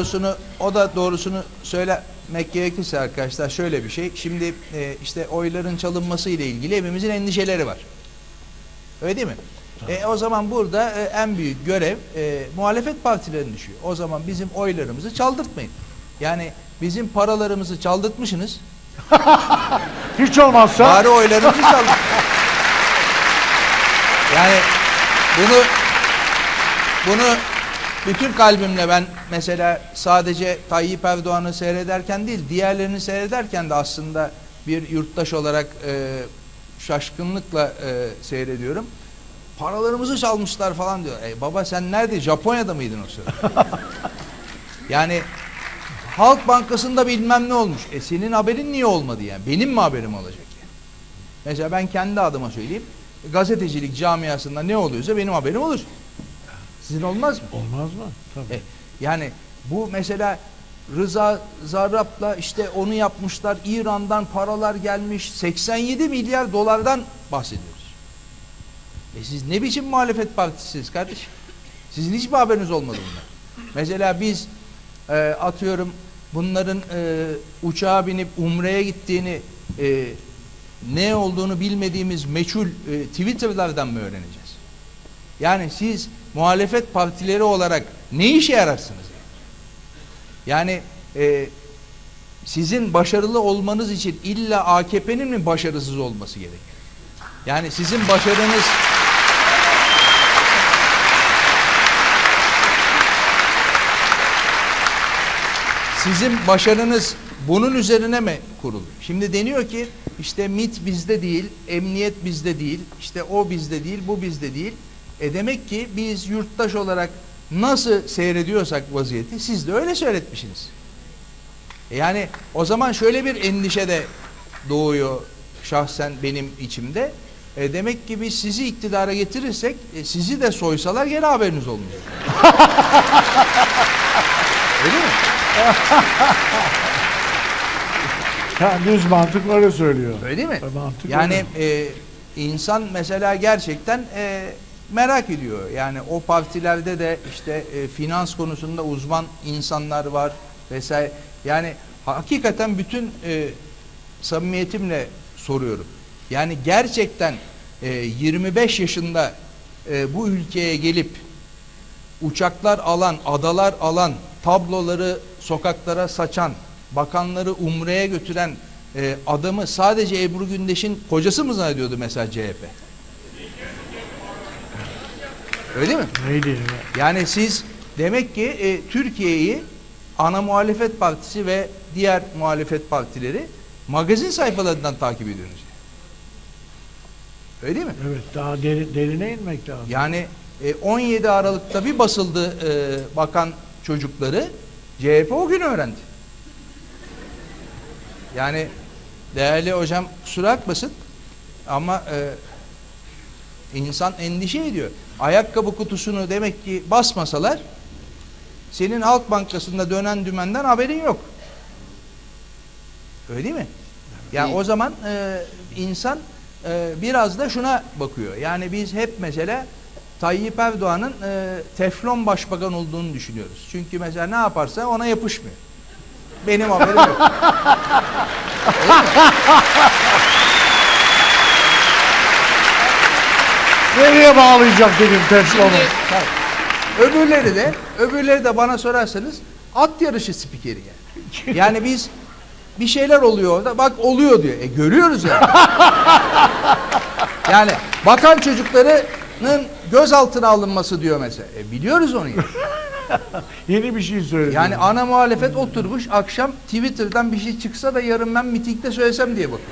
doğrusunu o da doğrusunu söylemek gerekirse arkadaşlar şöyle bir şey. Şimdi e, işte oyların çalınması ile ilgili hepimizin endişeleri var. Öyle değil mi? E, o zaman burada e, en büyük görev e, muhalefet partilerine düşüyor. O zaman bizim oylarımızı çaldırtmayın. Yani bizim paralarımızı çaldırtmışsınız. Hiç olmazsa Bari oylarımızı çaldırt. Yani bunu bunu bütün kalbimle ben mesela sadece Tayyip Erdoğan'ı seyrederken değil diğerlerini seyrederken de aslında bir yurttaş olarak e, şaşkınlıkla e, seyrediyorum. Paralarımızı çalmışlar falan diyor. E, baba sen nerede? Japonya'da mıydın o sırada? yani Halk Bankası'nda bilmem ne olmuş. E senin haberin niye olmadı yani? Benim mi haberim olacak yani? Mesela ben kendi adıma söyleyeyim. Gazetecilik camiasında ne oluyorsa benim haberim olur. Sizin olmaz mı? olmaz mı? Tabii. E, yani bu mesela Rıza Zarrab'la işte onu yapmışlar. İran'dan paralar gelmiş. 87 milyar dolardan bahsediyoruz. E siz ne biçim muhalefet partisiniz kardeşim? Sizin hiçbir haberiniz olmadı bunlar. Mesela biz e, atıyorum bunların e, uçağa binip Umre'ye gittiğini e, ne olduğunu bilmediğimiz meçhul e, Twitter'lardan mı öğreneceğiz? Yani siz muhalefet partileri olarak ne işe yararsınız? Yani e, sizin başarılı olmanız için illa AKP'nin mi başarısız olması gerekir? Yani sizin başarınız sizin başarınız bunun üzerine mi kurulu? Şimdi deniyor ki işte MIT bizde değil, emniyet bizde değil, işte o bizde değil, bu bizde değil. E demek ki biz yurttaş olarak nasıl seyrediyorsak vaziyeti siz de öyle seyretmişsiniz. E Yani o zaman şöyle bir endişe de doğuyor şahsen benim içimde. E demek ki biz sizi iktidara getirirsek e, sizi de soysalar gene haberiniz olmayacak. Öyle mi? Ha, düz mantık öyle söylüyor. Öyle değil mi? E, mantık Yani öyle. e, insan mesela gerçekten e, merak ediyor. Yani o partilerde de işte e, finans konusunda uzman insanlar var vesaire. Yani hakikaten bütün e, samimiyetimle soruyorum. Yani gerçekten e, 25 yaşında e, bu ülkeye gelip uçaklar alan, adalar alan, tabloları sokaklara saçan, bakanları umreye götüren e, adamı sadece Ebru Gündeş'in kocası mı zannediyordu mesela CHP? Öyle mi? Ya? Yani siz demek ki e, Türkiye'yi ana muhalefet partisi ve diğer muhalefet partileri magazin sayfalarından takip ediyorsunuz. Öyle değil mi? Evet daha deri, derine inmek lazım. Yani e, 17 Aralık'ta bir basıldı e, bakan çocukları CHP o gün öğrendi. Yani değerli hocam kusura bakmasın ama e, insan endişe ediyor. Ayakkabı kutusunu demek ki basmasalar senin Halk Bankası'nda dönen dümenden haberin yok. Öyle değil mi? Ya o zaman e, insan e, biraz da şuna bakıyor. Yani biz hep mesela Tayyip Erdoğan'ın e, teflon başbakan olduğunu düşünüyoruz. Çünkü mesela ne yaparsa ona yapışmıyor. Benim haberim yok. Nereye bağlayacak dedim? Tabii. Öbürleri de öbürleri de bana sorarsanız at yarışı spikeri yani. Yani biz bir şeyler oluyor orada bak oluyor diyor. E görüyoruz yani. yani bakan çocuklarının gözaltına alınması diyor mesela. E biliyoruz onu yani. Yeni bir şey söyledi. Yani ana muhalefet oturmuş akşam Twitter'dan bir şey çıksa da yarın ben mitingde söylesem diye bakıyor.